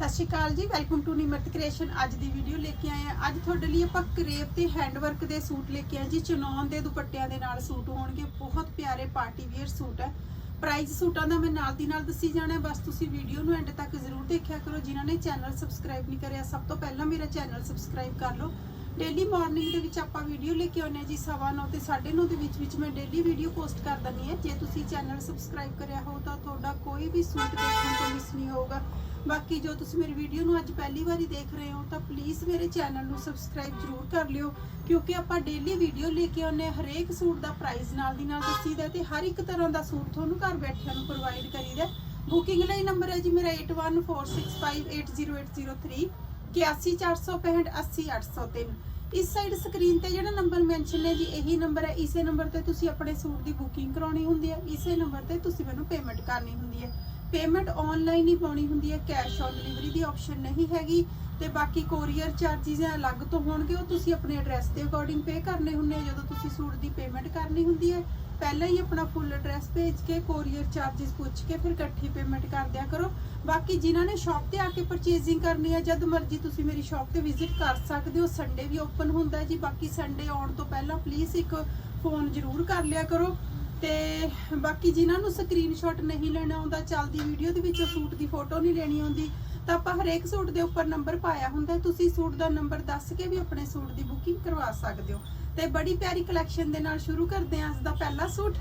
ਸਤਿ ਸ਼੍ਰੀ ਅਕਾਲ ਜੀ welcome to Nimrat creation ਅੱਜ ਦੀ ਵੀਡੀਓ ਲੈ ਕੇ ਆਏ ਆ ਅੱਜ ਤੁਹਾਡੇ ਲਈ ਆਪਾਂ ਕਰੇਪ ਤੇ ਹੈਂਡਵਰਕ ਦੇ ਸੂਟ ਲੈ ਕੇ ਆਏ ਜੀ। ਚਨੌਨ ਦੇ ਦੁਪੱਟਿਆਂ ਦੇ ਨਾਲ ਸੂਟ ਹੋਣਗੇ। ਬਹੁਤ ਪਿਆਰੇ ਪਾਰਟੀ ਵੇਅਰ ਸੂਟ ਹੈ। ਪ੍ਰਾਈਸ ਸੂਟਾਂ ਦਾ ਮੈਂ ਨਾਲ ਦੀ ਨਾਲ ਦੱਸੀ ਜਾਣਾ ਬਸ ਤੁਸੀਂ ਵੀਡੀਓ ਨੂੰ ਐਂਡ ਤੱਕ ਜ਼ਰੂਰ ਦੇਖਿਆ ਕਰੋ। ਜਿਨ੍ਹਾਂ ਨੇ ਚੈਨਲ ਸਬਸਕ੍ਰਾਈਬ ਨਹੀਂ ਕਰਿਆ, ਸਭ ਤੋਂ ਪਹਿਲਾਂ ਮੇਰਾ ਚੈਨਲ ਸਬਸਕ੍ਰਾਈਬ ਕਰ ਲਓ। ਡੇਲੀ ਮਾਰਨਿੰਗ ਦੇ ਵਿੱਚ ਆਪਾਂ ਵੀਡੀਓ ਲੈ ਕੇ ਆਉਂਦੇ ਹਾਂ ਜੀ। ਸਵਾ ਨੌ ਤੇ 9:30 ਦੇ ਵਿੱਚ ਵਿੱਚ ਮੈਂ ਡੇਲੀ ਵੀਡੀਓ ਪੋਸਟ ਕਰ ਦਿੰਦੀ ਹਾਂ। ਜੇ ਤੁਸੀਂ ਚੈਨਲ ਸਬਸਕ੍ਰਾਈਬ ਕਰਿਆ ਹੋ ਤਾਂ ਤੁਹਾਡਾ ਕੋਈ ਵੀ ਸੂਟ ਦੇਖਣ ਤੋਂ ਮਿਸ ਨਹੀਂ ਹੋਊਗਾ। ਬਾਕੀ ਜੋ ਤੁਸੀਂ ਮੇਰੀ ਵੀਡੀਓ ਨੂੰ ਅੱਜ ਪਹਿਲੀ ਵਾਰੀ ਦੇਖ ਰਹੇ ਹੋ, ਤਾਂ ਪਲੀਜ਼ ਮੇਰੇ ਚੈਨਲ ਨੂੰ ਸਬਸਕ੍ਰਾਈਬ ਜ਼ਰੂਰ ਕਰ ਲਿਓ, ਕਿਉਂਕਿ ਆਪਾਂ ਡੇਲੀ ਵੀਡੀਓ ਲੈ ਕੇ ਆਉਂਦੇ ਹਰੇਕ ਸੂਟ ਦਾ ਪ੍ਰਾਈਸ ਨਾਲ ਦੀ ਨਾਲ ਦੱਸੀਦਾ ਤੇ ਹਰ ਇੱਕ ਤਰ੍ਹਾਂ ਦਾ ਸੂਟ ਤੁਹਾਨੂੰ ਘਰ ਬੈਠਿਆਂ ਨੂੰ ਪ੍ਰੋਵਾਈਡ ਕਰੀਦਾ ਬੁਕਿੰਗ ਲਈ ਨੰਬਰ ਹੈ ਜੀ ਮੇਰਾ 8146580803 81465 80803 ਇਸ ਸਾਈਡ ਸਕਰੀਨ ਤੇ ਜਿਹੜਾ ਨੰਬਰ ਮੈਂਸ਼ਨ ਹੈ ਜੀ, ਇਹੀ ਨੰਬਰ ਹੈ। ਇਸੇ ਨੰਬਰ ਤੇ ਤੁਸੀਂ ਆਪਣੇ ਸੂਟ ਦੀ ਬੁਕਿੰਗ ਕਰਾਉਣੀ ਹੁੰਦੀ ਹੈ, ਇਸੇ ਨੰਬਰ ਤੇ ਤੁਸੀਂ ਮੈਨੂੰ ਪੇਮੈਂਟ ਕਰਨੀ ਹੁੰਦੀ ਹੈ। ਪੇਮੈਂਟ ਆਨਲਾਈਨ ਹੀ ਪਾਉਣੀ ਹੁੰਦੀ ਹੈ ਕੈਸ਼ ਔਨ ਡਿਲੀਵਰੀ ਦੀ ਆਪਸ਼ਨ ਨਹੀਂ ਹੈਗੀ ਤੇ ਬਾਕੀ ਕੋਰੀਅਰ ਚਾਰजेस ਅਲੱਗ ਤੋਂ ਹੋਣਗੇ, ਉਹ ਤੁਸੀਂ ਆਪਣੇ ਐਡਰੈਸ ਦੇ ਅਕੋਰਡਿੰਗ ਪੇ ਕਰਨੇ ਹੁੰਦੇ ਆ, ਜਦੋਂ ਤੁਸੀਂ ਸੂਟ ਦੀ ਪੇਮੈਂਟ ਕਰਨੀ ਹੁੰਦੀ ਹੈ। ਪਹਿਲਾਂ ਹੀ ਆਪਣਾ ਫੁੱਲ ਐਡਰੈਸ ਭੇਜ ਕੇ ਕੋਰੀਅਰ ਚਾਰजेस ਪੁੱਛ ਕੇ ਫਿਰ ਇਕੱਠੀ ਪੇਮੈਂਟ ਕਰ ਦਿਆ ਕਰੋ। ਬਾਕੀ ਜਿਨ੍ਹਾਂ ਨੇ ਸ਼ਾਪ ਤੇ ਆ ਕੇ ਪਰਚੇਜ਼ਿੰਗ ਕਰਨੀ ਹੈ, ਜਦ ਮਰਜ਼ੀ ਤੁਸੀਂ ਮੇਰੀ ਸ਼ਾਪ ਤੇ ਵਿਜ਼ਿਟ ਕਰ ਸਕਦੇ ਹੋ ਸੰਡੇ ਵੀ ਓਪਨ ਹੁੰਦਾ ਜੀ, ਬਾਕੀ ਸੰਡੇ ਆਉਣ ਤੋਂ ਪਹਿਲਾਂ ਪਲੀਜ਼ ਇੱਕ ਫੋਨ ਜ਼ਰੂਰ ਕਰ ਲਿਆ ਕਰੋ। ਤੇ ਬਾਕੀ ਜਿਨ੍ਹਾਂ ਨੂੰ ਸਕਰੀਨਸ਼ਾਟ ਨਹੀਂ ਲੈਣਾ ਆਉਂਦਾ, ਚੱਲਦੀ ਵੀਡੀਓ ਦੇ ਵਿੱਚ ਸੂਟ ਦੀ ਫੋਟੋ ਨਹੀਂ ਲੈਣੀ ਆਉਂਦੀ, ਤਾਂ ਆਪਾਂ ਹਰੇਕ ਸੂਟ ਦੇ ਉੱਪਰ ਨੰਬਰ ਪਾਇਆ ਹੁੰਦਾ, ਤੁਸੀਂ ਸੂਟ ਦਾ ਨੰਬਰ ਦੱਸ ਕੇ ਵੀ ਆਪਣੇ ਸੂਟ ਦੀ ਬੁਕਿੰਗ ਕਰਵਾ ਸਕਦੇ ਹੋ। ਤੇ ਬੜੀ ਪਿਆਰੀ ਕਲੈਕਸ਼ਨ ਦੇ ਨਾਲ ਸ਼ੁਰੂ ਕਰਦੇ ਹਾਂ ਅੱਜ ਦਾ ਪਹਿਲਾ ਸੂਟ।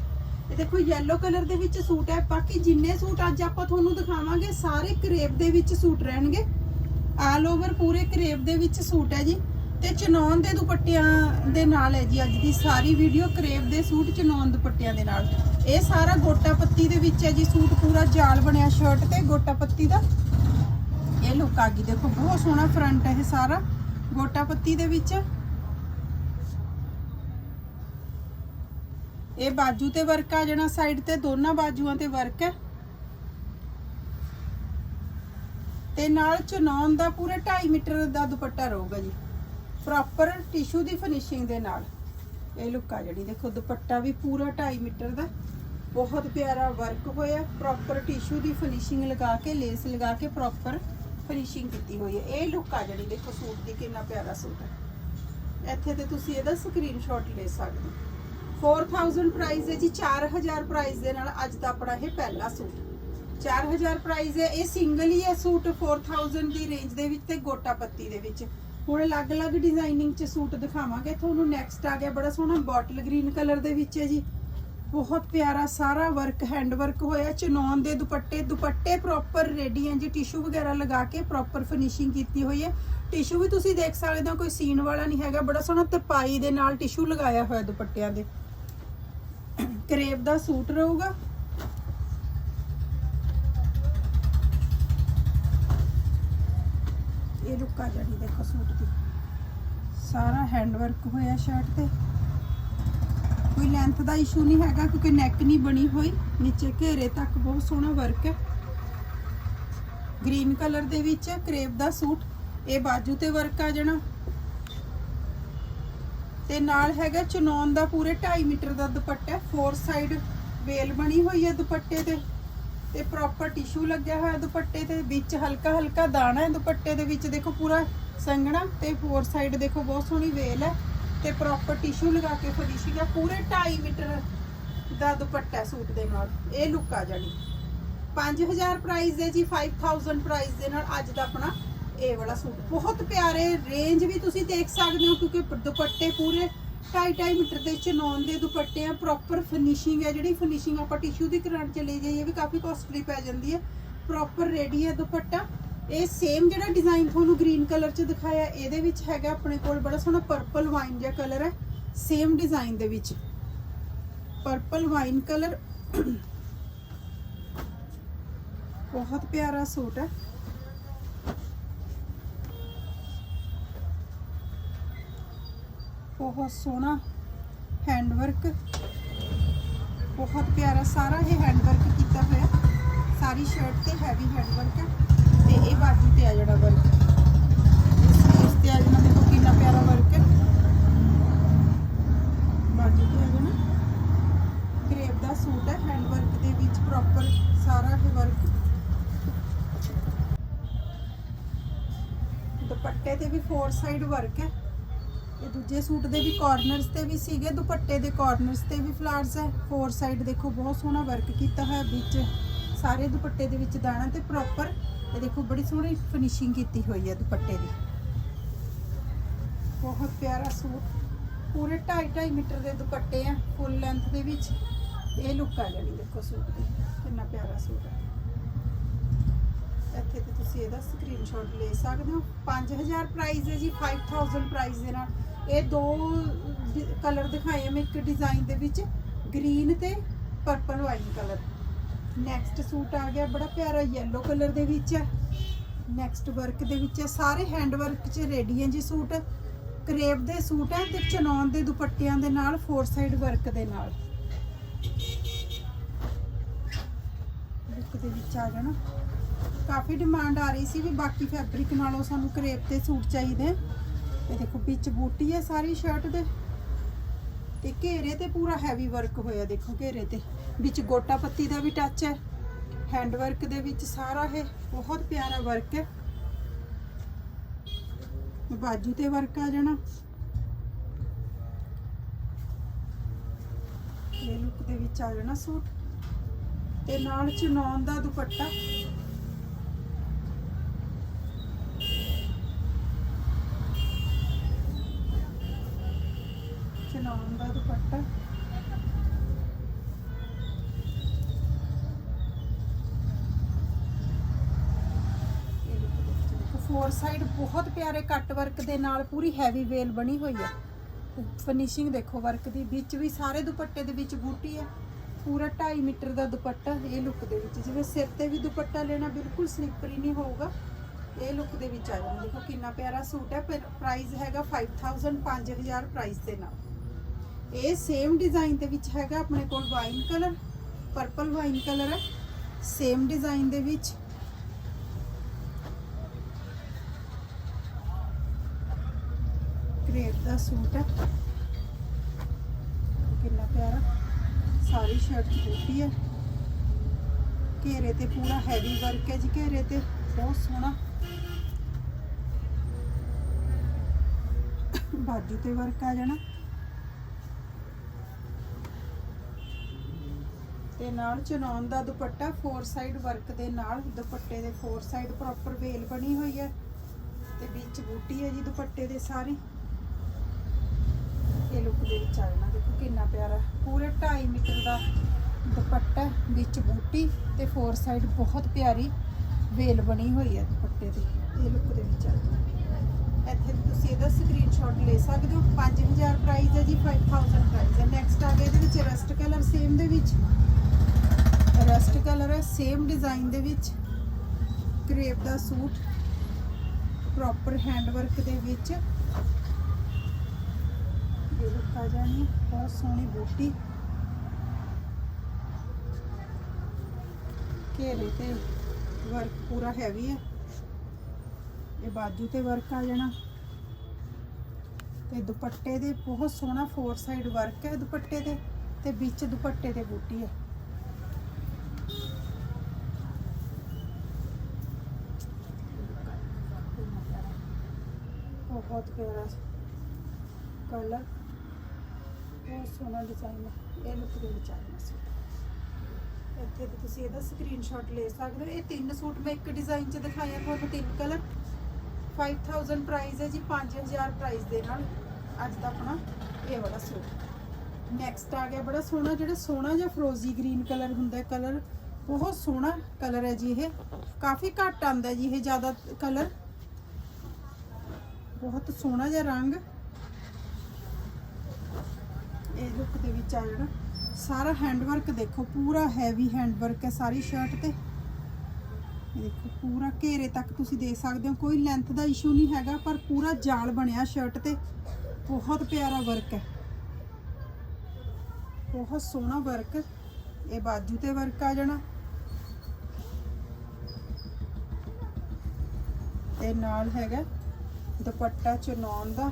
ਇਹ ਦੇਖੋ ਯੈਲੋ ਕਲਰ ਦੇ ਵਿੱਚ ਸੂਟ ਹੈ। ਬਾਕੀ ਜਿੰਨੇ ਸੂਟ ਅੱਜ ਆਪਾਂ ਤੁਹਾਨੂੰ ਦਿਖਾਵਾਂਗੇ, ਸਾਰੇ ਕਰੇਪ ਦੇ ਵਿੱਚ ਸੂਟ ਰਹਿਣਗੇ। ਆਲ ਓਵਰ ਪੂਰੇ ਕਰੇਪ ਦੇ ਵਿੱਚ ਸੂਟ ਹੈ ਜੀ। ਤੇ ਚਨੌਨ ਦੇ ਦੁਪੱਟਿਆਂ ਦੇ ਨਾਲ ਹੈ ਜੀ ਅੱਜ ਦੀ ਸਾਰੀ ਵੀਡੀਓ ਕਰੇਬ ਦੇ ਸੂਟ ਚਨੌਨ ਦੁਪੱਟਿਆਂ ਦੇ ਨਾਲ। ਇਹ ਸਾਰਾ ਗੋਟਾ ਪੱਤੀ ਦੇ ਵਿੱਚ ਹੈ ਜੀ, ਸੂਟ ਪੂਰਾ ਜਾਲ ਬਣਿਆ ਸ਼ਰਟ ਤੇ, ਗੋਟਾ ਪੱਤੀ ਦਾ। ਇਹ ਲੁੱਕ ਆ ਗਈ, ਦੇਖੋ, ਬਹੁਤ ਸੋਹਣਾ ਫਰੰਟ ਹੈ ਇਹ ਸਾਰਾ, ਗੋਟਾ ਪੱਤੀ ਦੇ ਵਿੱਚ। ਇਹ ਬਾਜੂ ਤੇ ਵਰਕ ਆ ਜਾਣਾ ਸਾਈਡ ਤੇ, ਦੋਨਾਂ ਬਾਜੂਆਂ ਤੇ ਵਰਕ ਹੈ। ਤੇ ਨਾਲ ਚਨੌਨ ਦਾ ਪੂਰਾ 2.5 ਮੀਟਰ ਦਾ ਦੁਪੱਟਾ ਰਹੂਗਾ ਜੀ। ਪ੍ਰੋਪਰ ਟਿਸ਼ੂ ਦੀ ਫਿਨਿਸ਼ਿੰਗ ਦੇ ਨਾਲ। ਇਹ ਲੁੱਕ ਆ ਜਿਹੜੀ, ਦੇਖੋ ਦੁਪੱਟਾ ਵੀ ਪੂਰਾ 2.5 ਮੀਟਰ ਦਾ। ਬਹੁਤ ਪਿਆਰਾ ਵਰਕ ਹੋਇਆ। ਪ੍ਰੋਪਰ ਟਿਸ਼ੂ ਦੀ ਫਿਨਿਸ਼ਿੰਗ ਲਗਾ ਕੇ ਲੇਸ ਲਗਾ ਕੇ ਪ੍ਰੋਪਰ ਫਿਨਿਸ਼ਿੰਗ ਕੀਤੀ ਹੋਈ ਹੈ। ਇਹ ਲੁੱਕ ਆ ਜਿਹੜੀ, ਦੇਖੋ ਸੂਟ ਦੀ ਕਿੰਨਾ ਪਿਆਰਾ ਸੂਟ ਹੈ। ਇੱਥੇ ਤੇ ਤੁਸੀਂ ਇਹਦਾ ਸਕਰੀਨਸ਼ਾਟ ਲੈ ਸਕਦੇ ਹੋ। 4000 ਪ੍ਰਾਈਸ ਹੈ ਜੀ 4000 ਪ੍ਰਾਈਸ ਦੇ ਨਾਲ ਅੱਜ ਦਾ ਆਪਣਾ ਇਹ ਪਹਿਲਾ ਸੂਟ। 4000 ਪ੍ਰਾਈਸ ਹੈ, ਇਹ ਸਿੰਗਲ ਹੀ ਹੈ ਸੂਟ। 4000 ਦੀ ਰੇਂਜ ਦੇ ਵਿੱਚ ਤੇ ਗੋਟਾ ਪੱਤੀ ਦੇ ਵਿੱਚ। ਹੁਣ ਅਲੱਗ-ਅਲੱਗ ਡਿਜ਼ਾਈਨਿੰਗ ਚ ਸੂਟ ਦਿਖਾਵਾਂਗੇ। ਤੁਹਾਨੂੰ ਨੈਕਸਟ ਆ ਗਿਆ, ਬੜਾ ਸੋਹਣਾ ਬੋਟਲ ਗ੍ਰੀਨ ਕਲਰ ਦੇ ਵਿੱਚ ਹੈ ਜੀ। ਬਹੁਤ ਪਿਆਰਾ ਸਾਰਾ ਵਰਕ ਹੈਂਡ ਵਰਕ ਹੋਇਆ ਚਨੌਨ ਦੇ ਦੁਪੱਟੇ ਦੁਪੱਟੇ ਪ੍ਰੋਪਰ ਰੈਡੀ ਹੈ ਜੀ। ਟਿਸ਼ੂ ਵਗੈਰਾ ਲਗਾ ਕੇ ਪ੍ਰੋਪਰ ਫਿਨਿਸ਼ਿੰਗ ਕੀਤੀ ਹੋਈ ਹੈ। ਟਿਸ਼ੂ ਵੀ ਤੁਸੀਂ ਦੇਖ ਸਕਦੇ ਹੋ, ਕੋਈ ਸੀਨ ਵਾਲਾ ਨਹੀਂ ਹੈਗਾ। ਬੜਾ ਸੋਹਣਾ ਤਰਪਾਈ ਦੇ ਨਾਲ ਟਿਸ਼ੂ ਲਗਾਇਆ ਹੋਇਆ ਦੁਪੱਟਿਆਂ ਦੇ। ਕਰੇਬ ਦਾ ਸੂਟ ਰਹੂਗਾ। ਇਹ ਲੁੱਕਾ ਜਿਹੜੀ ਦੇਖੋ ਸੂਟ ਦੀ। ਸਾਰਾ ਹੈਂਡ ਵਰਕ ਹੋਇਆ ਸ਼ਰਟ ਤੇ। ਕੋਈ ਲੈਂਥ ਦਾ ਇਸ਼ੂ ਨਹੀਂ ਹੈਗਾ ਕਿਉਂਕਿ ਨੈਕ ਨਹੀਂ ਬਣੀ ਹੋਈ। ਨੀਚੇ ਘੇਰੇ ਤੱਕ ਬਹੁਤ ਸੋਹਣਾ ਵਰਕ ਹੈ। ਗ੍ਰੀਨ ਕਲਰ ਦੇ ਵਿੱਚ ਕਰੇਪ ਦਾ ਸੂਟ। ਇਹ ਬਾਜੂ ਤੇ ਵਰਕ ਆ ਜਾਣਾ। ਤੇ ਨਾਲ ਹੈਗਾ ਚਨੌਨ ਦਾ ਪੂਰੇ 2.5 ਮੀਟਰ ਦਾ ਦੁਪੱਟਾ। ਫੋਰ ਸਾਈਡ ਵੇਲ ਬਣੀ ਹੋਈ ਹੈ ਦੁਪੱਟੇ ਤੇ। ਤੇ ਪ੍ਰੋਪਰ ਟਿਸ਼ੂ ਲੱਗਿਆ ਹੋਇਆ ਦੁਪੱਟੇ ਤੇ, ਵਿੱਚ ਹਲਕਾ ਹਲਕਾ ਦਾਣਾ ਹੈ ਦੁਪੱਟੇ ਦੇ ਵਿੱਚ। ਦੇਖੋ ਪੂਰਾ ਸੰਘਣਾ ਤੇ ਫੋਰ ਸਾਈਡ ਦੇਖੋ ਬਹੁਤ ਸੋਹਣੀ ਵੇਲ ਹੈ ਤੇ ਪ੍ਰੋਪਰ ਟਿਸ਼ੂ ਲਗਾ ਕੇ ਫਿਨਿਸ਼ਿੰਗ ਹੈ ਪੂਰੇ 2.5 ਮੀਟਰ ਦਾ ਦੁਪੱਟਾ ਸੂਟ ਦੇ ਨਾਲ ਇਹ ਲੁੱਕ ਆ ਜਾਣੀ। 5000 ਪ੍ਰਾਈਸ ਹੈ ਜੀ 5000 ਪ੍ਰਾਈਸ ਦੇ ਨਾਲ ਅੱਜ ਦਾ ਆਪਣਾ ਇਹ ਵਾਲਾ ਸੂਟ। ਬਹੁਤ ਪਿਆਰੇ ਰੇਂਜ ਵੀ ਤੁਸੀਂ ਦੇਖ ਸਕਦੇ ਹੋ ਕਿਉਂਕਿ ਦੁਪੱਟੇ ਪੂਰੇ 2.5 ਮੀਟਰ ਦੇ ਚਨੌਨ ਦੇ ਦੁਪੱਟੇ ਆ ਪ੍ਰੋਪਰ ਫਿਨਿਸ਼ਿੰਗ ਹੈ ਜਿਹੜੀ ਫਿਨਿਸ਼ਿੰਗ ਆਪਾਂ ਟਿਸ਼ੂ ਦੀ ਕਰੰਟ ਚ ਜਾਈਏ ਵੀ ਕਾਫੀ ਕਾਸਟਲੀ ਪੈ ਜਾਂਦੀ ਹੈ ਪ੍ਰੋਪਰ ਰੈਡੀ ਹੈ ਦੁਪੱਟਾ। ਇਹ ਸੇਮ ਜਿਹੜਾ ਡਿਜ਼ਾਈਨ ਤੁਹਾਨੂੰ ਗ੍ਰੀਨ ਕਲਰ ਚ ਦਿਖਾਇਆ, ਇਹਦੇ ਵਿੱਚ ਹੈਗਾ ਆਪਣੇ ਕੋਲ ਬੜਾ ਸੋਹਣਾ ਪਰਪਲ ਵਾਈਨ ਜਿਹਾ ਕਲਰ ਹੈ ਸੇਮ ਡਿਜ਼ਾਈਨ ਦੇ ਵਿੱਚ। ਪਰਪਲ ਵਾਈਨ ਕਲਰ ਬਹੁਤ ਪਿਆਰਾ ਸੂਟ ਹੈ ਬਹੁਤ ਸੋਹਣਾ ਹੈਂਡ ਵਰਕ ਬਹੁਤ ਪਿਆਰਾ ਸਾਰਾ ਇਹ ਹੈਂਡ ਵਰਕ ਕੀਤਾ ਹੋਇਆ। ਸਾਰੀ ਸ਼ਰਟ ਤੇ ਹੈਵੀ ਹੈਂਡ ਵਰਕ ਹੈ ਤੇ ਇਹ ਬਾਜੂ ਤੇ ਆ ਜਿਹੜਾ ਵਰਕ ਇਸ ਤੇ ਆ ਜਾਣਾ ਦੇਖੋ ਕਿੰਨਾ ਪਿਆਰਾ ਵਰਕ ਹੈ। ਬਾਜੂ ਤੇ ਆ ਜਾਣਾ ਕਰੇਪ ਦਾ ਸੂਟ ਹੈ ਹੈਂਡ ਵਰਕ ਦੇ ਵਿੱਚ ਪ੍ਰੋਪਰ ਸਾਰਾ ਇਹ ਵਰਕ ਦੁਪੱਟੇ ਤੇ ਵੀ ਫੋਰ ਸਾਈਡ ਵਰਕ ਹੈ। ਇਹ ਦੂਜੇ ਸੂਟ ਦੇ ਵੀ ਕਾਰਨਰਸ ਤੇ ਵੀ ਸੀਗੇ, ਦੁਪੱਟੇ ਦੇ ਕਾਰਨਰਸ ਤੇ ਵੀ ਫਲਾਰਸ ਹੈ। ਫੋਰ ਸਾਈਡ ਦੇਖੋ, ਬਹੁਤ ਸੋਹਣਾ ਵਰਕ ਕੀਤਾ ਹੋਇਆ ਵਿੱਚ। ਸਾਰੇ ਦੁਪੱਟੇ ਦੇ ਵਿੱਚ ਦਾਣਾ ਤੇ ਪ੍ਰੋਪਰ ਇਹ ਦੇਖੋ, ਬੜੀ ਸੋਹਣੀ ਫਿਨਿਸ਼ਿੰਗ ਕੀਤੀ ਹੋਈ ਹੈ ਦੁਪੱਟੇ ਦੀ। ਬਹੁਤ ਪਿਆਰਾ ਸੂਟ। ਪੂਰੇ 2.5 2.5 ਮੀਟਰ ਦੇ ਦੁਪੱਟੇ ਆ ਫੁੱਲ ਲੈਂਥ ਦੇ ਵਿੱਚ। ਇਹ ਲੁੱਕ ਆ ਜਾਣੀ ਦੇਖੋ ਸੂਟ ਦੀ। ਕਿੰਨਾ ਪਿਆਰਾ ਸੂਟ ਹੈ ਇੱਥੇ ਤੇ ਤੁਸੀਂ ਇਹਦਾ ਸਕਰੀਨਸ਼ਾਟ ਲੈ ਸਕਦੇ ਹੋ। 5000 ਪ੍ਰਾਈਸ ਹੈ ਜੀ 5000 ਪ੍ਰਾਈਸ ਦੇ ਨਾਲ। ਇਹ ਦੋ ਕਲਰ ਦਿਖਾਏ ਆ ਮੈਂ ਇੱਕ ਡਿਜ਼ਾਈਨ ਦੇ ਵਿੱਚ ਗ੍ਰੀਨ ਤੇ purple wine colour. Next suit ਆ ਗਿਆ, ਬੜਾ ਪਿਆਰਾ ਯੈਲੋ ਕਲਰ ਦੇ ਵਿੱਚ ਹੈ ਨੈਕਸਟ ਵਰਕ ਦੇ ਵਿੱਚ ਹੈ ਸਾਰੇ ਹੈਂਡ ਵਰਕ 'ਚ ਰੈਡੀ ਹੈ ਜੀ ਸੂਟ। ਕਰੇਪ ਦੇ ਸੂਟ ਹੈ ਤੇ ਚਨੌਨ ਦੇ ਦੁਪੱਟਿਆਂ ਦੇ ਨਾਲ ਫੋਰ ਸਾਈਡ ਵਰਕ ਦੇ ਨਾਲ। ਦੇ ਵਿੱਚ ਆ ਜਾਣਾ। ਕਾਫੀ ਡਿਮਾਂਡ ਆ ਰਹੀ ਸੀ ਵੀ ਬਾਕੀ ਫੈਬਰਿਕ ਨਾਲੋਂ ਸਾਨੂੰ ਕਰੇਪ ਦੇ ਸੂਟ ਚਾਹੀਦੇ ਇਹ ਦੇਖੋ, ਵਿੱਚ ਬੂਟੀ ਹੈ ਸਾਰੀ ਸ਼ਰਟ ਦੇ ਤੇ ਘੇਰੇ ਤੇ ਪੂਰਾ ਹੈਵੀ ਵਰਕ ਹੋਇਆ, ਦੇਖੋ ਘੇਰੇ ਤੇ। ਵਿੱਚ ਗੋਟਾ ਪੱਤੀ ਦਾ ਵੀ ਟੱਚ ਹੈ ਹੈਂਡ ਵਰਕ ਦੇ ਵਿੱਚ ਸਾਰਾ ਇਹ ਬਹੁਤ ਪਿਆਰਾ ਵਰਕ ਹੈ। ਬਾਜੂ ਤੇ ਵਰਕ ਆ ਜਾਣਾ। ਇਹ ਲੁੱਕ ਦੇ ਵਿੱਚ ਆ ਜਾਣਾ ਸੂਟ। ਤੇ ਨਾਲ ਚਨੌਨ ਦਾ ਦੁਪੱਟਾ। ਚਨੌਨ ਦਾ ਦੁਪੱਟਾ। ਫੋਰ ਸਾਈਡ ਬਹੁਤ ਪਿਆਰੇ ਕੱਟ ਵਰਕ ਦੇ ਨਾਲ ਪੂਰੀ ਹੈਵੀ ਵੇਲ ਬਣੀ ਹੋਈ ਹੈ। ਫਿਨਿਸ਼ਿੰਗ ਦੇਖੋ ਵਰਕ ਦੀ, ਵਿੱਚ ਵੀ ਸਾਰੇ ਦੁਪੱਟੇ ਦੇ ਵਿੱਚ ਬੂਟੀ ਹੈ। ਪੂਰਾ 2.5 ਮੀਟਰ ਦਾ ਦੁਪੱਟਾ ਇਹ ਲੁੱਕ ਦੇ ਵਿੱਚ। ਜਿਵੇਂ ਸਿਰ ਤੇ ਵੀ ਦੁਪੱਟਾ ਲੈਣਾ ਬਿਲਕੁਲ ਸਲਿਪਰੀ ਨਹੀਂ ਹੋਊਗਾ। ਇਹ ਲੁੱਕ ਦੇ ਵਿੱਚ ਆ ਜਾਂਦਾ। ਦੇਖੋ ਕਿੰਨਾ ਪਿਆਰਾ ਸੂਟ ਹੈ ਪ੍ਰਾਈਸ ਹੈਗਾ 5000 5000 ਪ੍ਰਾਈਸ ਦੇ ਨਾਲ। ਇਹ ਸੇਮ ਡਿਜ਼ਾਈਨ ਦੇ ਵਿੱਚ ਹੈਗਾ, ਆਪਣੇ ਕੋਲ wine colour purple wine colour ਹੈ। ਸੇਮ ਡਿਜ਼ਾਈਨ ਦੇ ਵਿੱਚ। ਕ੍ਰੇਪ ਦਾ ਸੂਟ ਹੈ। ਕਿੰਨਾ ਪਿਆਰਾ। ਸਾਰੀ ਸ਼ਰਟ ਛੋਟੀ ਹੈ। ਘੇਰੇ ਤੇ ਪੂਰਾ ਹੈਵੀ ਵਰਕ ਹੈ ਜੀ ਘੇਰੇ ਤੇ। ਬਹੁਤ ਸੋਹਣਾ। ਬਾਜੂ ਤੇ ਵਰਕ ਆ ਜਾਣਾ। ਤੇ ਨਾਲ ਚਨੌਨ ਦਾ ਦੁਪੱਟਾ ਫੋਰ ਸਾਈਡ ਵਰਕ ਦੇ ਨਾਲ ਦੁਪੱਟੇ ਦੇ ਫੋਰ ਸਾਈਡ ਪ੍ਰੋਪਰ ਵੇਲ ਬਣੀ ਹੋਈ ਹੈ ਤੇ ਵਿੱਚ ਬੂਟੀ ਹੈ ਜੀ ਦੁਪੱਟੇ ਦੇ ਸਾਰੇ। ਇਹ ਲੁੱਕ ਦੇ ਵਿੱਚ ਆ ਜਾਣਾ। ਦੇਖੋ ਕਿੰਨਾ ਪਿਆਰਾ, ਪੂਰੇ 2.5 ਮੀਟਰ ਦਾ ਦੁਪੱਟਾ ਵਿੱਚ ਬੂਟੀ ਤੇ ਫੋਰ ਸਾਈਡ ਬਹੁਤ ਪਿਆਰੀ ਵੇਲ ਬਣੀ ਹੋਈ ਹੈ ਦੁਪੱਟੇ ਦੀ। ਇਹ ਲੁੱਕ ਦੇ ਵਿੱਚ ਆ ਜਾਣਾ। ਇੱਥੇ ਤੁਸੀਂ ਇਹਦਾ ਸਕਰੀਨਸ਼ਾਟ ਲੈ ਸਕਦੇ ਹੋ। 5000 ਪ੍ਰਾਈਸ ਹੈ ਜੀ 5000 ਪ੍ਰਾਈਸ ਹੈ। ਨੈਕਸਟ ਆ ਗਿਆ ਇਹਦੇ ਵਿੱਚ ਰਸਟ ਕਲਰ ਸੇਮ ਦੇ ਵਿੱਚ। ਰਸਟ ਕਲਰ ਹੈ ਸੇਮ ਡਿਜ਼ਾਈਨ ਦੇ ਵਿੱਚ ਕਰੇਪ ਦਾ ਸੂਟ ਪ੍ਰੋਪਰ ਹੈਂਡ ਵਰਕ ਦੇ ਵਿੱਚ। ਇਹ ਲੁੱਕ ਜਾਣੀ ਬਹੁਤ ਸੋਹਣੀ ਬੂਟੀ। ਘੇਰੇ ਤੇ ਵਰਕ ਪੂਰਾ ਹੈਵੀ ਹੈ। ਇਹ ਬਾਜੂ ਤੇ ਵਰਕ ਆ ਜਾਣਾ। ਤੇ ਦੁਪੱਟੇ ਦੇ ਬਹੁਤ ਸੋਹਣਾ ਫੋਰ ਸਾਈਡ ਵਰਕ ਹੈ ਦੁਪੱਟੇ ਦੇ ਤੇ ਵਿੱਚ ਦੁਪੱਟੇ ਦੇ ਬੂਟੀ ਹੈ। ਬਹੁਤ ਪਿਆਰਾ ਕਲਰ ਬਹੁਤ ਸੋਹਣਾ ਡਿਜ਼ਾਈਨ ਹੈ। ਇਹ ਲੁੱਕ ਦੇ ਵਿੱਚ ਆਇਆ ਸੂਟ ਇੱਥੇ ਤੇ ਤੁਸੀਂ ਇਹਦਾ ਸਕਰੀਨਸ਼ਾਟ ਲੈ ਸਕਦੇ ਹੋ। ਇਹ ਤਿੰਨ ਸੂਟ ਮੈਂ ਇੱਕ ਡਿਜ਼ਾਈਨ 'ਚ ਦਿਖਾਇਆ। ਤੁਹਾਨੂੰ ਤਿੰਨ ਕਲਰ 5000 ਪ੍ਰਾਈਸ ਹੈ ਜੀ 5000 ਪ੍ਰਾਈਸ ਦੇ ਨਾਲ ਅੱਜ ਦਾ ਆਪਣਾ ਇਹ ਵਾਲਾ ਸੂਟ। ਨੈਕਸਟ ਆ ਗਿਆ ਬੜਾ ਸੋਹਣਾ, ਜਿਹੜਾ ਸੋਹਣਾ ਜਿਹਾ ਫਰੋਜ਼ੀ ਗ੍ਰੀਨ ਕਲਰ ਹੁੰਦਾ ਕਲਰ ਬਹੁਤ ਸੋਹਣਾ ਕਲਰ ਹੈ ਜੀ ਇਹ। ਕਾਫੀ ਘੱਟ ਆਂਦਾ ਜੀ ਇਹ ਜ਼ਿਆਦਾ ਕਲਰ ਬਹੁਤ ਸੋਹਣਾ ਜਿਹਾ ਰੰਗ। ਇਹ ਲੁੱਕ ਦੇ ਵਿੱਚ ਆ ਜਿਹੜਾ ਸਾਰਾ ਹੈਂਡਵਰਕ ਦੇਖੋ, ਪੂਰਾ ਹੈਵੀ ਹੈਂਡਵਰਕ ਹੈ ਸਾਰੀ ਸ਼ਰਟ ਤੇ। ਦੇਖੋ, ਪੂਰਾ ਘੇਰੇ ਤੱਕ ਤੁਸੀਂ ਦੇ ਸਕਦੇ ਹੋ। ਕੋਈ ਲੈਂਥ ਦਾ ਇਸ਼ੂ ਨਹੀਂ ਹੈਗਾ, ਪਰ ਪੂਰਾ ਜਾਲ ਬਣਿਆ ਸ਼ਰਟ ਤੇ। ਬਹੁਤ ਪਿਆਰਾ ਵਰਕ ਹੈ। ਬਹੁਤ ਸੋਹਣਾ ਵਰਕ ਇਹ ਬਾਜੂ ਤੇ ਵਰਕ ਆ ਜਾਣਾ। ਤੇ ਨਾਲ ਹੈਗਾ। ਦੁਪੱਟਾ ਚਨੌਨ ਦਾ।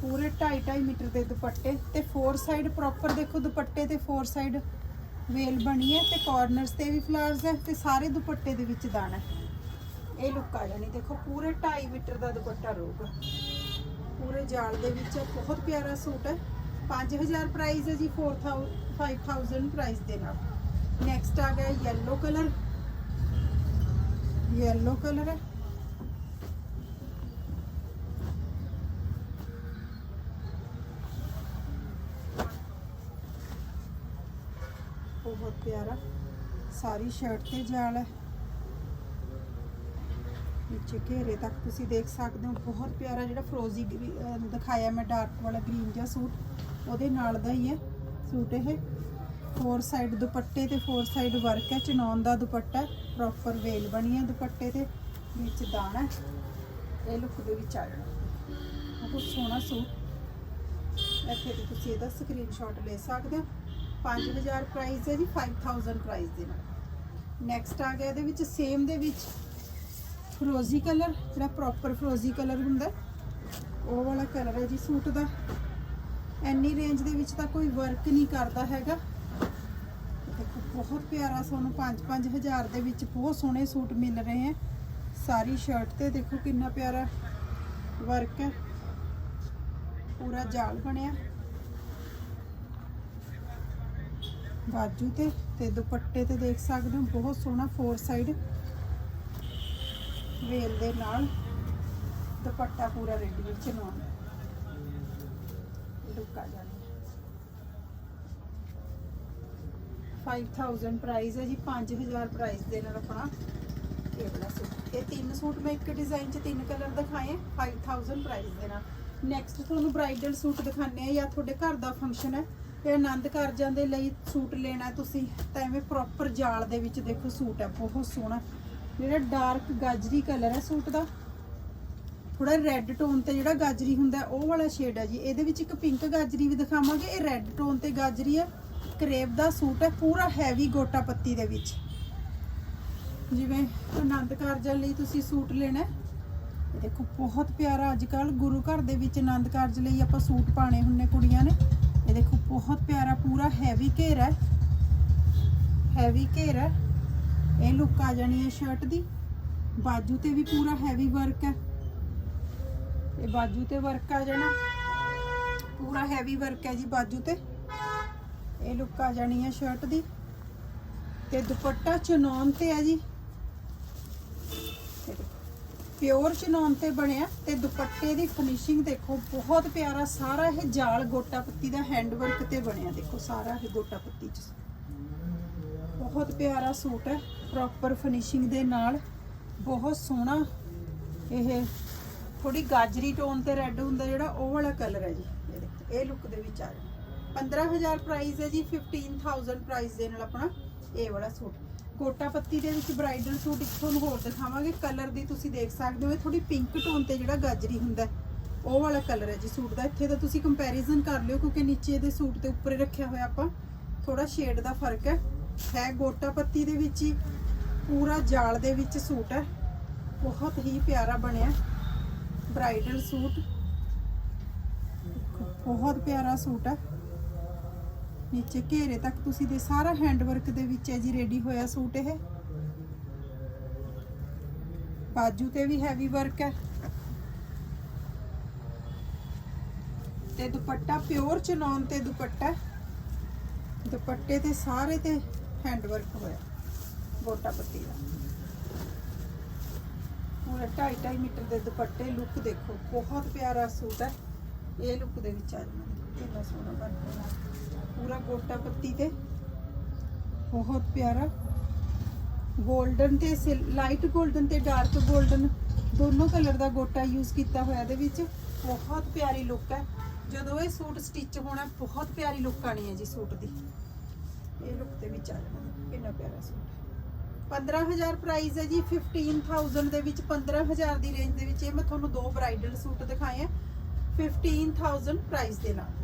ਪੂਰੇ 2.5 2.5 ਮੀਟਰ ਦੇ ਦੁਪੱਟੇ। ਤੇ ਫੋਰ ਸਾਈਡ ਪ੍ਰੋਪਰ ਦੇਖੋ, ਦੁਪੱਟੇ ਤੇ ਫੋਰ ਸਾਈਡ ਵੇਲ ਬਣੀ ਹੈ ਤੇ ਕਾਰਨਰਸ ਤੇ ਵੀ ਫਲਾਵਰਸ ਹੈ ਤੇ ਸਾਰੇ ਦੁਪੱਟੇ ਦੇ ਵਿੱਚ ਦਾਣਾ ਇਹ ਲੁੱਕ ਆ ਜਾਣੀ। ਦੇਖੋ, ਪੂਰੇ 2.5 ਮੀਟਰ ਦਾ ਦੁਪੱਟਾ ਰਹੂਗਾ ਪੂਰੇ ਜਾਲ ਦੇ ਵਿੱਚ ਬਹੁਤ ਪਿਆਰਾ ਸੂਟ ਹੈ। 5000 ਪ੍ਰਾਈਸ ਹੈ ਜੀ 4000 5000 ਪ੍ਰਾਈਸ ਦੇ ਨਾਲ। ਨੈਕਸਟ ਆ ਗਿਆ yellow ਕਲਰ yellow ਕਲਰ ਹੈ। ਬਹੁਤ ਪਿਆਰਾ। ਸਾਰੀ ਸ਼ਰਟ ਤੇ ਜਾਲ ਹੈ। ਨੀਚੇ ਘੇਰੇ ਤੱਕ ਤੁਸੀਂ ਦੇਖ ਸਕਦੇ ਹੋ, ਬਹੁਤ ਪਿਆਰਾ ਜਿਹੜਾ ਫਰੋਜ਼ੀ ਦਿਖਾਇਆ ਮੈਂ ਡਾਰਕ ਵਾਲਾ ਗ੍ਰੀਨ ਜਿਹਾ ਸੂਟ, ਉਹਦੇ ਨਾਲ ਦਾ ਹੀ ਹੈ ਸੂਟ ਇਹ। ਫੋਰ ਸਾਈਡ ਦੁਪੱਟੇ ਤੇ ਫੋਰ ਸਾਈਡ ਵਰਕ ਹੈ ਚਨੌਨ ਦਾ ਦੁਪੱਟਾ ਪ੍ਰੋਪਰ ਵੇਲ ਬਣੀ ਹੈ ਦੁਪੱਟੇ ਤੇ, ਵਿੱਚ ਦਾਣਾ ਇਹ ਲੁੱਕ ਦੇ ਵਿੱਚ ਆ ਜਾਣਾ। ਬਹੁਤ ਸੋਹਣਾ ਸੂਟ। ਇੱਥੇ ਤੁਸੀਂ ਇਹਦਾ ਸਕਰੀਨਸ਼ਾਟ ਲੈ ਸਕਦੇ ਹੋ। 5000 ਪ੍ਰਾਈਸ ਹੈ ਜੀ 5000 ਪ੍ਰਾਈਸ ਦੇ ਨਾਲ। ਨੈਕਸਟ ਆ ਗਿਆ ਇਹਦੇ ਵਿੱਚ ਸੇਮ ਦੇ ਵਿੱਚ ਫਰੋਜ਼ੀ ਕਲਰ ਜਿਹੜਾ ਪ੍ਰੋਪਰ ਫਰੋਜ਼ੀ ਕਲਰ ਹੁੰਦਾ, ਉਹ ਵਾਲਾ ਕਲਰ ਹੈ ਜੀ ਸੂਟ ਦਾ। ਐਨੀ ਰੇਂਜ ਦੇ ਵਿੱਚ ਤਾਂ ਕੋਈ ਵਰਕ ਨਹੀਂ ਕਰਦਾ ਹੈਗਾ। ਦੇਖੋ, ਬਹੁਤ ਪਿਆਰਾ ਤੁਹਾਨੂੰ 5-5000 ਦੇ ਵਿੱਚ ਬਹੁਤ ਸੋਹਣੇ ਸੂਟ ਮਿਲ ਰਹੇ ਹੈ। ਸਾਰੀ ਸ਼ਰਟ ਤੇ ਦੇਖੋ ਕਿੰਨਾ ਪਿਆਰਾ ਵਰਕ ਹੈ। ਪੂਰਾ ਜਾਲ ਬਣਿਆ। ਬਾਜੂ ਤੇ ਤੇ ਦੁਪੱਟੇ ਤੇ ਦੇਖ ਸਕਦੇ ਹੋ, ਬਹੁਤ ਸੋਹਣਾ ਫੋਰ ਸਾਈਡ ਵੇਲ ਦੇ ਨਾਲ ਦੁਪੱਟਾ ਪੂਰਾ ਰੈਡੀ ਵਿੱਚ ਨਾਨ ਲੁੱਕ ਆ 5000 ਪ੍ਰਾਈਸ ਹੈ ਜੀ 5000 ਪ੍ਰਾਈਸ ਦੇ ਨਾਲ ਆਪਣਾ ਇਹ ਵਾਲਾ ਸੂਟ। ਇਹ ਤਿੰਨ ਸੂਟ ਮੈਂ ਇੱਕ ਡਿਜ਼ਾਈਨ 'ਚ ਤਿੰਨ ਕਲਰ ਦਿਖਾਏ 5000 ਪ੍ਰਾਈਸ ਦੇ ਨਾਲ। ਨੈਕਸਟ ਤੁਹਾਨੂੰ ਬ੍ਰਾਈਡਲ ਸੂਟ ਦਿਖਾਣੇ ਆ ਜਾਂ ਤੁਹਾਡੇ ਘਰ ਦਾ ਫੰਕਸ਼ਨ ਹੈ। ਤੇ ਆਨੰਦ ਕਾਰਜਾਂ ਦੇ ਲਈ ਸੂਟ ਲੈਣਾ ਤੁਸੀਂ, ਤਾਂ ਐਵੇਂ ਪ੍ਰੋਪਰ ਜਾਲ ਦੇ ਵਿੱਚ ਦੇਖੋ ਸੂਟ ਹੈ, ਬਹੁਤ ਸੋਹਣਾ। ਜਿਹੜਾ ਡਾਰਕ ਗਾਜਰੀ ਕਲਰ ਹੈ ਸੂਟ ਦਾ ਥੋੜਾ ਰੈੱਡ ਟੋਨ ਤੇ ਜਿਹੜਾ ਗਾਜਰੀ ਹੁੰਦਾ ਉਹ ਵਾਲਾ ਸ਼ੇਡ ਹੈ ਜੀ। ਇਹਦੇ ਵਿੱਚ ਇੱਕ ਪਿੰਕ ਗਾਜਰੀ ਵੀ ਦਿਖਾਵਾਂਗੇ, ਇਹ ਰੈੱਡ ਟੋਨ ਤੇ ਗਾਜਰੀ ਹੈ ਕਰੇਬ ਦਾ ਸੂਟ ਹੈ, ਪੂਰਾ ਹੈਵੀ ਗੋਟਾ ਪੱਤੀ ਦੇ ਵਿੱਚ। ਜਿਵੇਂ ਆਨੰਦ ਕਾਰਜਾਂ ਲਈ ਤੁਸੀਂ ਸੂਟ ਲੈਣਾ ਦੇਖੋ ਬਹੁਤ ਪਿਆਰਾ ਅੱਜ ਕੱਲ ਗੁਰੂ ਘਰ ਦੇ ਵਿੱਚ ਆਨੰਦ ਕਾਰਜ ਲਈ ਆਪਾਂ ਸੂਟ ਪਾਣੇ ਹੁੰਨੇ ਕੁੜੀਆਂ ਨੇ। ਇਹ ਦੇਖੋ, ਬਹੁਤ ਪਿਆਰਾ, ਪੂਰਾ ਹੈਵੀ ਘੇਰਾ ਹੈਵੀ ਘੇਰਾ ਹੈ। ਇਹ ਲੁੱਕ ਆ ਜਾਣੀ ਹੈ ਸ਼ਰਟ ਦੀ। ਬਾਜੂ ਤੇ ਵੀ ਪੂਰਾ ਹੈਵੀ ਵਰਕ ਹੈ। ਇਹ ਬਾਜੂ ਤੇ ਵਰਕ ਆ ਜਾਣਾ। ਪੂਰਾ ਹੈਵੀ ਵਰਕ ਹੈ ਜੀ ਬਾਜੂ ਤੇ। ਇਹ ਲੁੱਕ ਆ ਜਾਣੀ ਹੈ ਸ਼ਰਟ ਦੀ। ਤੇ ਦੁਪੱਟਾ ਚਨੌਨ ਤੇ ਹੈ ਜੀ। ਪਿਓਰ ਚਨੌਨ ਤੇ ਬਣਿਆ ਤੇ ਦੁਪੱਟੇ ਦੀ ਫਿਨਿਸ਼ਿੰਗ ਦੇਖੋ, ਬਹੁਤ ਪਿਆਰਾ ਸਾਰਾ ਇਹ ਜਾਲ ਗੋਟਾ ਪੱਤੀ ਦਾ ਹੈਂਡ ਵਰਕ ਤੇ ਬਣਿਆ। ਦੇਖੋ ਸਾਰਾ ਇਹ ਗੋਟਾ ਪੱਤੀ ਚ। ਬਹੁਤ ਪਿਆਰਾ ਸੂਟ ਹੈ ਪ੍ਰੋਪਰ ਫਿਨਿਸ਼ਿੰਗ ਦੇ ਨਾਲ। ਬਹੁਤ ਸੋਹਣਾ ਇਹ ਥੋੜੀ ਗਾਜਰੀ ਟੋਨ ਤੇ ਰੈੱਡ ਹੁੰਦਾ ਜਿਹੜਾ, ਉਹ ਵਾਲਾ ਕਲਰ ਹੈ ਜੀ। ਇਹ ਇਹ ਲੁੱਕ ਦੇ ਵਿੱਚ ਆ ਰਿਹਾ। 15000 ਪ੍ਰਾਈਸ ਹੈ ਜੀ 15000 ਪ੍ਰਾਈਸ ਦੇ ਨਾਲ ਆਪਣਾ ਇਹ ਵਾਲਾ ਸੂਟ। ਕੋਟਾ ਪੱਤੀ ਦੇ ਵਿੱਚ ਬ੍ਰਾਈਡਲ ਸੂਟ ਇੱਕ ਤੁਹਾਨੂੰ ਹੋਰ ਦਿਖਾਵਾਂਗੇ। ਕਲਰ ਦੀ ਤੁਸੀਂ ਦੇਖ ਸਕਦੇ ਹੋ, ਇਹ ਥੋੜੀ ਪਿੰਕ ਟੋਨ ਤੇ ਜਿਹੜਾ ਗਾਜਰੀ ਹੁੰਦਾ ਉਹ ਵਾਲਾ ਕਲਰ ਹੈ ਜੀ ਸੂਟ ਦਾ। ਇੱਥੇ ਤਾਂ ਤੁਸੀਂ ਕੰਪੈਰੀਜ਼ਨ ਕਰ ਲਿਓ, ਕਿਉਂਕਿ ਨੀਚੇ ਦੇ ਸੂਟ 'ਤੇ ਉੱਪਰ ਰੱਖਿਆ ਹੋਇਆ ਆਪਾਂ। ਥੋੜਾ ਸ਼ੇਡ ਦਾ ਫ਼ਰਕ ਹੈ। ਹੈ ਗੋਟਾ ਪੱਤੀ ਦੇ ਵਿੱਚ ਹੀ ਪੂਰਾ ਜਾਲ ਦੇ ਵਿੱਚ ਸੂਟ ਹੈ। ਬਹੁਤ ਹੀ ਪਿਆਰਾ ਬਣਿਆ ਬ੍ਰਾਈਡਲ ਸੂਟ ਬਹੁਤ ਪਿਆਰਾ ਸੂਟ ਹੈ। ਨੀਚੇ ਘੇਰੇ ਤੱਕ ਤੁਸੀਂ ਦੇ ਸਾਰਾ ਹੈਂਡ ਵਰਕ ਦੇ ਵਿੱਚ ਹੈ ਜੀ ਰੈਡੀ ਹੋਇਆ ਸੂਟ ਇਹ। ਬਾਜੂ ਤੇ ਵੀ ਹੈਵੀ ਵਰਕ ਹੈ। ਤੇ ਦੁਪੱਟਾ ਪਿਓਰ ਚਨੌਨ ਤੇ ਦੁਪੱਟਾ ਦੁਪੱਟੇ ਤੇ ਸਾਰੇ ਤੇ ਹੈਂਡ ਵਰਕ ਹੋਇਆ, ਗੋਟਾ ਪੱਟੀ ਦਾ। ਪੂਰਾ 2.5 ਮੀਟਰ ਦੇ ਦੁਪੱਟੇ ਲੁੱਕ ਦੇਖੋ, ਬਹੁਤ ਪਿਆਰਾ ਸੂਟ ਹੈ। ਇਹ ਲੁੱਕ ਦੇ ਵਿੱਚ ਆ ਜਾਣਾ, ਕਿੰਨਾ ਸੋਹਣਾ ਬਣਦਾ ਪੂਰਾ ਗੋਟਾ ਪੱਤੀ ਤੇ। ਬਹੁਤ ਪਿਆਰਾ। 골ਡਨ ਤੇ ਲਾਈਟ 골ਡਨ ਤੇ ਡਾਰਕ 골ਡਨ ਦੋਨੋਂ ਕਲਰ ਦਾ ਗੋਟਾ ਯੂਜ਼ ਕੀਤਾ ਹੋਇਆ ਇਹਦੇ ਵਿੱਚ। ਬਹੁਤ ਪਿਆਰੀ ਲੁੱਕ ਹੈ। ਜਦੋਂ ਇਹ ਸੂਟ ਸਟਿਚ ਹੋਣਾ, ਬਹੁਤ ਪਿਆਰੀ ਲੁੱਕ ਆਣੀ ਹੈ ਜੀ ਸੂਟ ਦੀ। ਇਹ ਲੁੱਕ ਤੇ ਵਿੱਚ ਆ ਜਾਣਾ ਕਿੰਨਾ ਪਿਆਰਾ ਸੂਟ ਹੈ। 15000 ਪ੍ਰਾਈਸ ਹੈ ਜੀ। 15000 ਦੇ ਵਿੱਚ 15000 ਦੀ ਰੇਂਜ ਦੇ ਵਿੱਚ ਇਹ ਮੈਂ ਤੁਹਾਨੂੰ ਦੋ ਬ੍ਰਾਈਡਲ ਸੂਟ ਦਿਖਾਏ ਆ। 15000 ਪ੍ਰਾਈਸ ਦੇ ਨਾਲ।